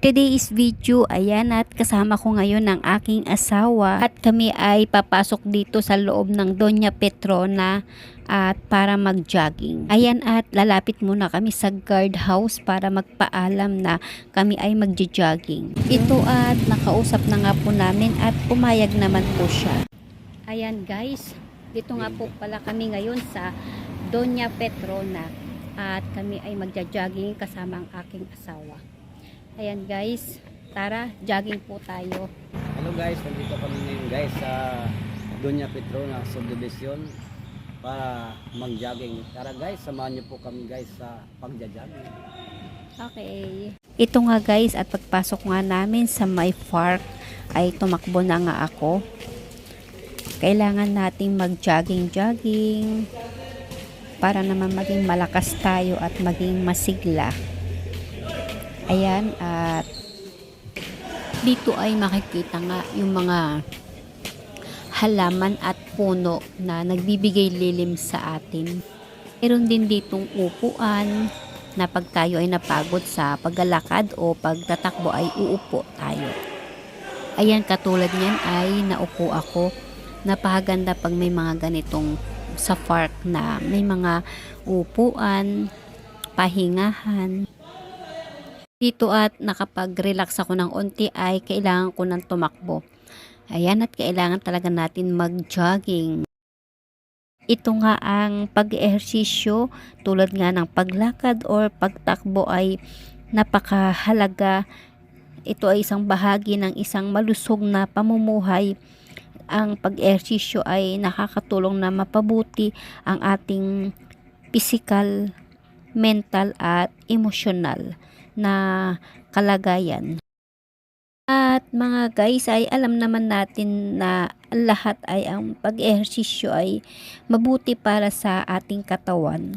today's video, ayan at kasama ko ngayon ang aking asawa at kami ay papasok dito sa loob ng Doña Petrona at para mag-jogging. Ayan at lalapit muna kami sa guardhouse para magpaalam na kami ay magja-jogging. Ito at nakausap na nga po namin at pumayag naman po siya. Ayan guys, dito nga po pala kami ngayon sa Doña Petrona at kami ay magja-jogging kasama ang aking asawa. Ayan guys, tara, jogging po tayo. Hello guys, nandito kami ngayon guys sa Doña Petrona Subdivision para mag-jogging. Tara guys, samahan niyo po kami guys sa pagja-jogging. Okay. Ito nga guys, at pagpasok nga namin sa my park ay tumakbo na nga ako. Kailangan nating mag-jogging-jogging para naman maging malakas tayo at maging masigla. Ayan, at dito ay makikita nga yung mga halaman at puno na nagbibigay lilim sa atin. Meron din ditong upuan na pag tayo ay napagod sa paglalakad o pagtatakbo ay uupo tayo. Ayan, katulad niyan ay naupo ako. Napakaganda pag may mga ganitong sa park na may mga upuan, pahingahan. Dito at nakapag-relax ako ng unti ay kailangan ko ng tumakbo. Ayan at kailangan talaga natin mag-jogging. Ito nga ang pag-ehersisyo tulad nga ng paglakad or pagtakbo ay napakahalaga. Ito ay isang bahagi ng isang malusog na pamumuhay. Ang pag-ehersisyo ay nakakatulong na mapabuti ang ating physical, mental at emotional na kalagayan. At mga guys ay alam naman natin na lahat ay ang pag-ehersisyo ay mabuti para sa ating katawan.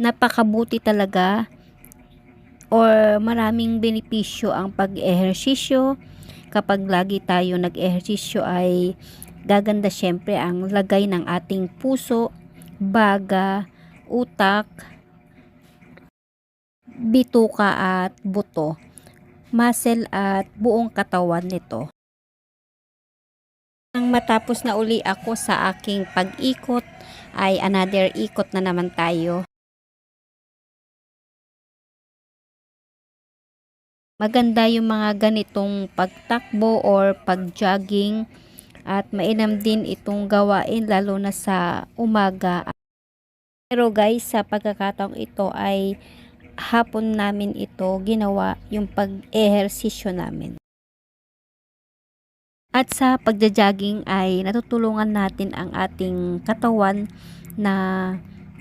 Napakabuti talaga or maraming benepisyo ang pag-ehersisyo. Kapag lagi tayo nag-ehersisyo ay gaganda syempre ang lagay ng ating puso, baga, utak, bituka at buto, muscle at buong katawan nito. Nang matapos na uli ako sa aking pag-ikot, ay another ikot na naman tayo. Maganda yung mga ganitong pagtakbo or pag-jogging at mainam din itong gawain lalo na sa umaga. Pero guys, sa pagkakataong ito ay hapon namin ito ginawa yung pag-ehersisyo namin. At sa pagja-jogging ay natutulungan natin ang ating katawan na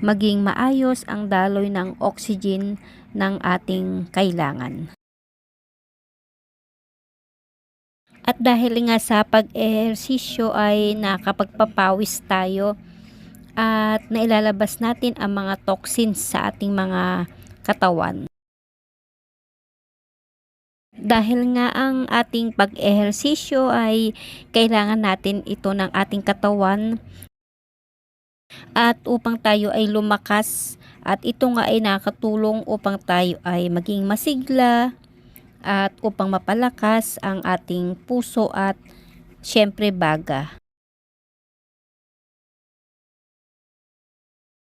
maging maayos ang daloy ng oxygen ng ating kailangan. At dahil nga sa pag-ehersisyo ay nakapagpapawis tayo at nailalabas natin ang mga toxins sa ating mga katawan. Dahil nga ang ating pag-ehersisyo ay kailangan natin ito ng ating katawan at upang tayo ay lumakas at ito nga ay nakatulong upang tayo ay maging masigla at upang mapalakas ang ating puso at syempre baga.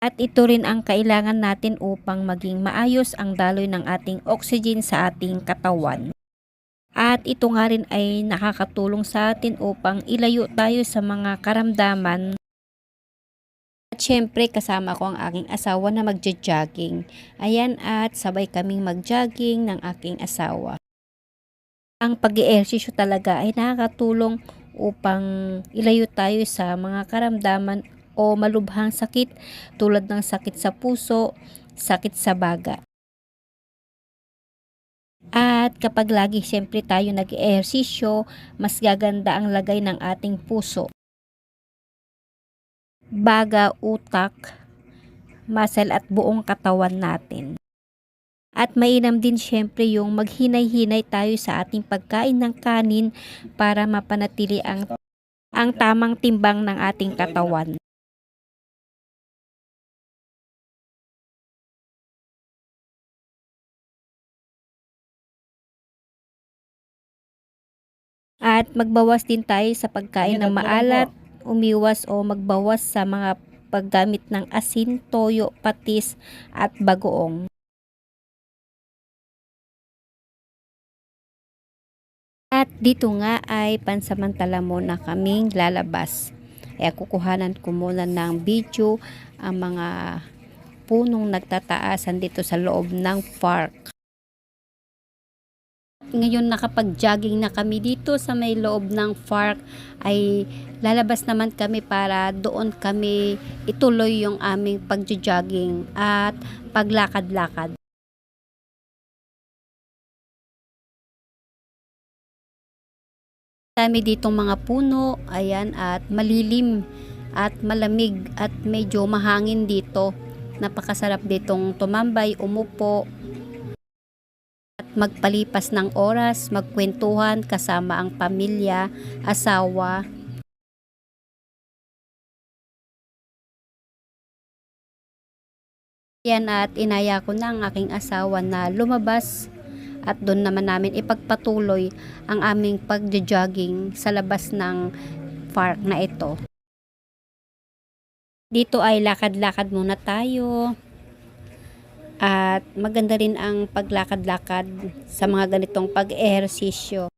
At ito rin ang kailangan natin upang maging maayos ang daloy ng ating oxygen sa ating katawan. At ito nga rin ay nakakatulong sa atin upang ilayo tayo sa mga karamdaman. At syempre kasama ko ang aking asawa na magja-jogging. Ayan at sabay kaming mag-jogging ng aking asawa. Ang pag-eehersisyo talaga ay nakakatulong upang ilayo tayo sa mga karamdaman o malubhang sakit tulad ng sakit sa puso, sakit sa baga. At kapag lagi siyempre tayo nag-ehersisyo, mas gaganda ang lagay ng ating puso. Baga, utak, muscle at buong katawan natin. At mainam din syempre yung maghinay-hinay tayo sa ating pagkain ng kanin para mapanatili ang, ang tamang timbang ng ating katawan. At magbawas din tayo sa pagkain ng maalat, umiwas o magbawas sa mga paggamit ng asin, toyo, patis at bagoong. At dito nga ay pansamantala muna kaming lalabas. Kaya kukuhanan ko muna ng video ang mga punong nagtataasan dito sa loob ng park. Ngayon nakapag-jogging na kami dito sa may loob ng park ay lalabas naman kami para doon kami ituloy yung aming pag-jogging at paglakad-lakad. Dami ditong mga puno, ayan, at malilim at malamig at medyo mahangin dito. Napakasarap ditong tumambay, umupo, magpalipas ng oras, magkwentuhan kasama ang pamilya, asawa. Yan at inaya ko na ang aking asawa na lumabas at doon naman namin ipagpatuloy ang aming pagja-jogging sa labas ng park na ito. Dito ay lakad-lakad muna tayo. At maganda rin ang paglakad-lakad sa mga ganitong pag-ehersisyo.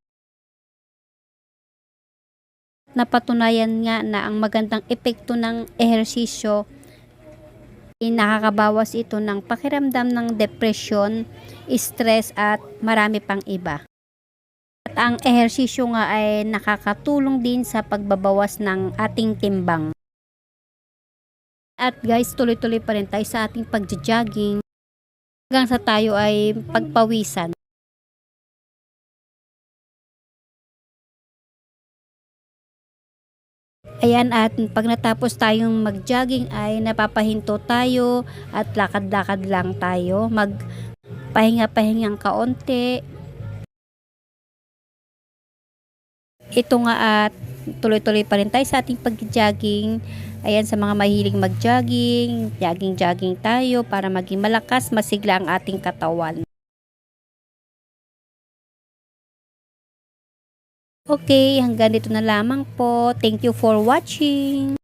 Napatunayan nga na ang magandang epekto ng ehersisyo ay nakakabawas ito ng pakiramdam ng depression, stress at marami pang iba. At ang ehersisyo nga ay nakakatulong din sa pagbabawas ng ating timbang. At guys, tuloy-tuloy pa rin tayo sa ating pagja-jogging hanggang sa tayo ay pagpawisan. Ayan at pag natapos tayong mag-jogging ay napapahinto tayo at lakad-lakad lang tayo. Mag pahinga-pahingang kaunti. Ito nga at tuloy-tuloy pa rin tayo sa ating pag-jogging. Ayan sa mga mahilig mag-jogging, jogging-jogging tayo para maging malakas, masigla ang ating katawan. Okay, hanggang dito na lamang po. Thank you for watching.